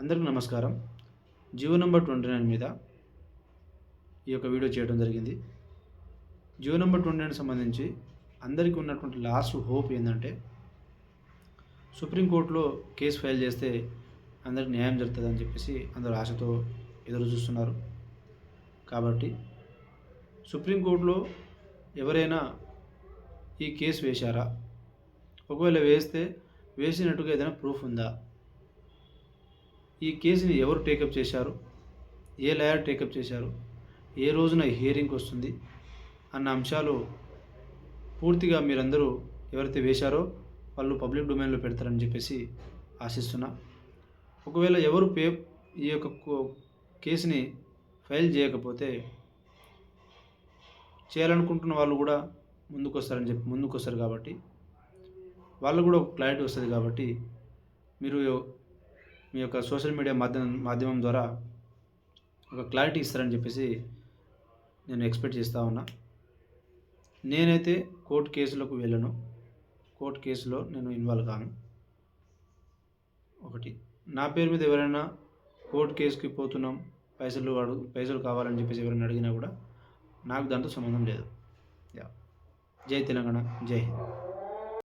అందరికీ నమస్కారం. Jio number twenty nine మీద ఈ యొక్క వీడియో చేయడం జరిగింది. జియో నెంబర్ ట్వంటీ నైన్ సంబంధించి అందరికీ ఉన్నటువంటి లాస్ట్ హోప్ ఏంటంటే సుప్రీంకోర్టులో కేసు ఫైల్ చేస్తే అందరికి న్యాయం జరుగుతుందని చెప్పేసి అందరు ఆశతో ఎదురు చూస్తున్నారు కాబట్టి సుప్రీంకోర్టులో ఎవరైనా ఈ కేసు వేశారా? ఒకవేళ వేస్తే వేసినట్టుగా ఏదైనా ప్రూఫ్ ఉందా? ఈ కేసుని ఎవరు టేకప్ చేశారు? ఏ లాయర్ టేకప్ చేశారు? ఏ రోజున హియరింగ్ వస్తుంది? అన్న అంశాలు పూర్తిగా మీరందరూ ఎవరైతే వేశారో వాళ్ళు పబ్లిక్ డొమైన్లో పెడతారని చెప్పేసి ఆశిస్తున్నా. ఒకవేళ ఎవరు పే ఈ యొక్క కేసుని ఫైల్ చేయకపోతే చేయాలనుకుంటున్న వాళ్ళు కూడా ముందుకొస్తారని చెప్పి ముందుకు వస్తారు కాబట్టి వాళ్ళు కూడా ఒక క్లారిటీ వస్తుంది కాబట్టి మీరు మీ యొక్క సోషల్ మీడియా మాధ్యమం మాధ్యమం ద్వారా ఒక క్లారిటీ ఇస్తారని చెప్పేసి నేను ఎక్స్పెక్ట్ చేస్తూ ఉన్నా. నేనైతే కోర్టు కేసులకు వెళ్ళను. కోర్టు కేసులో నేను ఇన్వాల్వ్ కాను. ఒకటి. నా పేరు మీద ఎవరైనా కోర్టు కేసుకి పోతున్నాం పైసలు అడు పైసలు కావాలని చెప్పేసి ఎవరైనా అడిగినా కూడా నాకు దాంతో సంబంధం లేదు. యా. జై తెలంగాణ. జై హింద్.